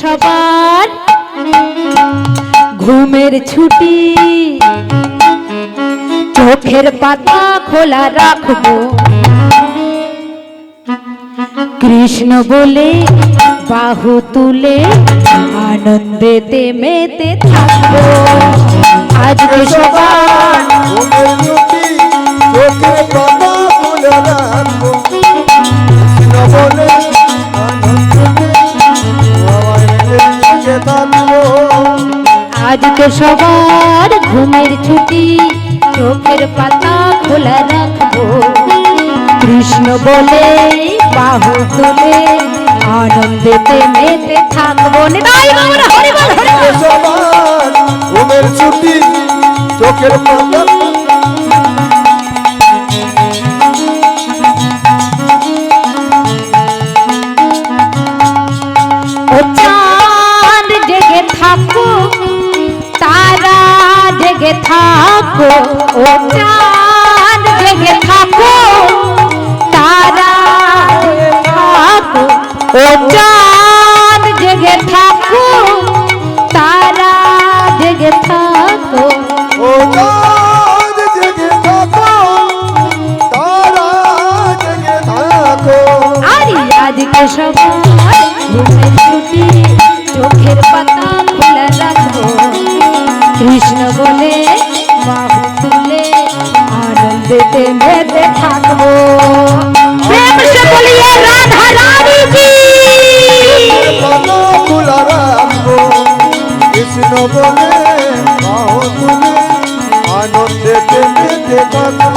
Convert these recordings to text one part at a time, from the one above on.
সবার। ঘুমের ছুটি, চোখের পাতা খোলা রাখব। কৃষ্ণ বলে, বাহু তুলে, আনন্দেতে মেতে থাকব। আজকে সবার ঘুমের ছুটি চোখে পাতা খুলে রাখব। বলে আজকে সবার ঘুমের ছুটি চোখের পাতা খোলা রাখব। কৃষ্ণ বলে বাহু তুলে আনন্দেতে মেতে থাকব ঘুমের ছুটি চোখের পাতা জেগে থাকো ও চাঁদ জেগে থাকো তারা থাকো ও চাঁদ জেগে থাকো তারা জেগে থাকো। ও চাঁদ জেগে থাকো তারা জেগে থাকো। আরে আজকে সবাই ঘুমের ছুটি চোখের পাতা কৃষ্ণ বলে বাহু তুলে আনন্দেতে মেতে থাকব। প্রেম সে বলিয়ে রাধা রানী জি পাতা রাখব কৃষ্ণ বলে বাহু তুলে আনন্দেতে মেতে থাকব।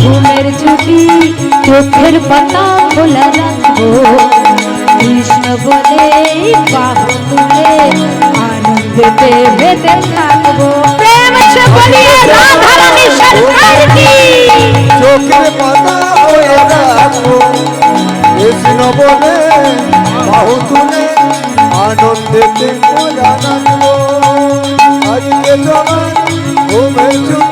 ঘুমের ছুটি চোখের পাতা খোলা রাখব। কৃষ্ণ বলে বাহু তুলে আনন্দেতে মেতে থাকব প্রেম সে বলিয়ে রাধা রানী সরকার কি? চোখের পাতা হয়ে রাখব। কৃষ্ণ বলে বাহু তুলে আনন্দেতে মজা নাচবো আজকে সবাই ঘুমের ছুটি